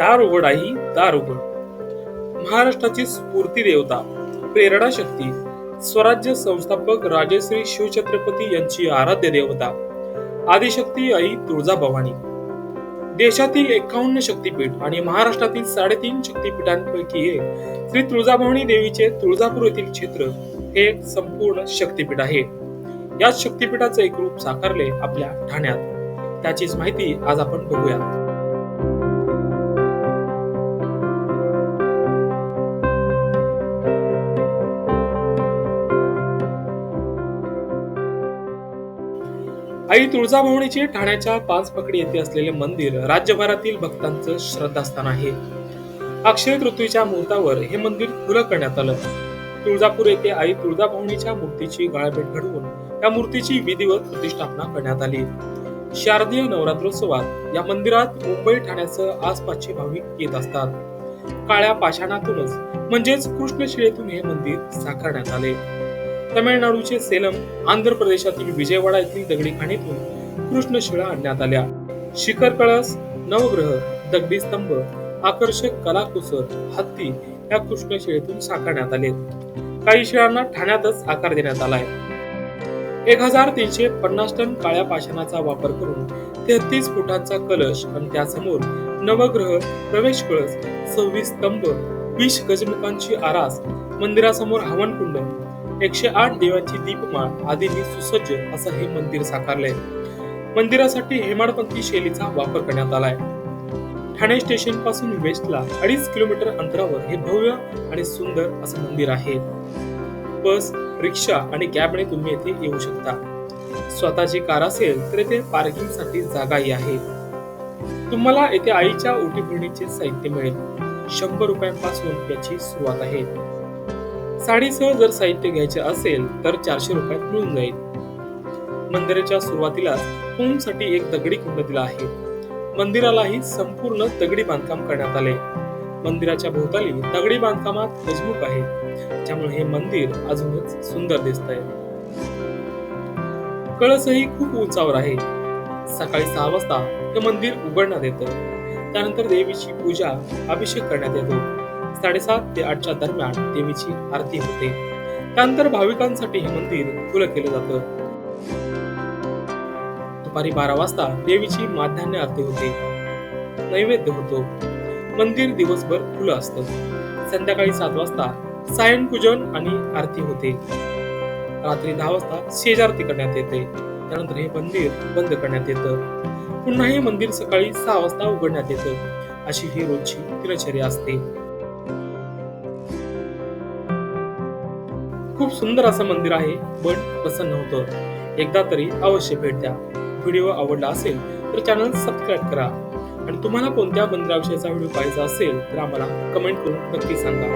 दार उघड आई दार उघड महाराष्ट्राची स्फूर्ती देवता प्रेरणा शक्ती स्वराज्य संस्थापक राजश्री शिवछत्रपती यांची आराध्य देवता आदिशक्ती आई तुळजाभवानी देशातील एकावन्न शक्तीपीठ आणि महाराष्ट्रातील साडेतीन शक्तीपीठांपैकी एक श्री तुळजाभवानी देवीचे तुळजापूर येथील क्षेत्र हे एक संपूर्ण शक्तीपीठ आहे. याच शक्तीपीठाचं एक रूप साकारले आपल्या ठाण्यात. त्याचीच माहिती आज आपण बघूया आई तुळजाभवानीचे ठाण्याच्या पाच पकडी येथे असलेले मंदिर राज्यभरातील भक्तांचं श्रद्धास्थान आहे. अक्षय तृतीच्या मुहूर्तावर हे मंदिर खुलं करण्यात आलं. तुळजापूर येथे आई तुळजाभवानीच्या मूर्तीची गाळभेट घडवून या मूर्तीची विधिवत प्रतिष्ठापना करण्यात आली. शारदीय नवरात्रोत्सवात या मंदिरात मुंबई ठाण्यासह आसपासचे भाविक येत असतात. काळ्या पाषाणातूनच म्हणजेच कृष्णशिळेतून हे मंदिर साकारण्यात आले. तमिळनाडूचे सेलम आंध्र प्रदेशातील विजयवाडा येथील दगडी खाणीतून कृष्णशिळा आणण्यात आल्या. शिखर कळस नवग्रह दगडी स्तंभ आकर्षक कलाकुसर हत्ती या कृष्णशिळेतून साकारण्यात आले काही शिळांना ठाण्यातच आकार देण्यात आलाय. एक हजार तीनशे पन्नास टन काळ्या पाषाणाचा वापर करून तेहतीस फुटांचा कलश आणि त्यासमोर नवग्रह प्रवेश कळस सव्वीस स्तंभ वीस गजमुखांची आरास मंदिरासमोर हवनकुंड एकशे आठ देवांची दीपमाळ आदींनी सुसज्ज असं हे मंदिर साकारलंय. मंदिरासाठी हेमाडपंथी शैलीचा वापर करण्यात आलाय. ठाणे स्टेशनपासून वेस्टला अडीच किलोमीटर अंतरावर हे भव्य आणि सुंदर असं मंदिर आहे. बस रिक्षा आणि कॅबने तुम्ही येथे येऊ शकता. स्वतःची कार असेल तर येथे पार्किंगसाठी जागाही आहे. तुम्हाला येथे आईच्या ओटीभरणीचे साहित्य मिळेल. शंभर रुपयांपासून याची सुरुवात आहे. साडीसह जर साहित्य घ्यायचे असेल तर चारशे रुपयात मिळून जाईल. मंदिराच्या सुरुवातीला साठी एक दगडी कुंड दिला आहे. मंदिरालाही संपूर्ण दगडी बांधकाम करण्यात आले. मंदिराच्या भोवताली दगडी बांधकामात गजमुख आहे. त्यामुळे हे मंदिर अजूनच सुंदर दिसत आहे कळसही खूप उंचावर आहे. सकाळी सहा वाजता हे मंदिर उघडण्यात येतं. त्यानंतर देवीची पूजा अभिषेक करण्यात येतो. साडेसात ते आठच्या दरम्यान देवीची आरती होते. त्यानंतर भाविकांसाठी हे मंदिर खुलं केलं जातं. दुपारी बारा वाजता देवीची माध्यान्ह आरती होते. नैवेद्य होतो. मंदिर दिवसभर खुलं असतं. संध्याकाळी सात वाजता सायन पूजन आणि आरती होते. रात्री दहा वाजता शेजारती करण्यात येते. त्यानंतर हे मंदिर बंद करण्यात येतं. पुन्हा हे मंदिर सकाळी सहा वाजता उघडण्यात येतं. अशी ही रोजची दिनचर्या असते. खूप सुंदर असं मंदिर आहे पण प्रसन्न होतं एकदा तरी अवश्य भेट द्या. व्हिडिओ आवडला असेल तर चॅनल सबस्क्राईब करा. आणि तुम्हाला कोणत्या मंदिराविषयीचा व्हिडिओ पाहिजे असेल तर आम्हाला कमेंट करून नक्की सांगा.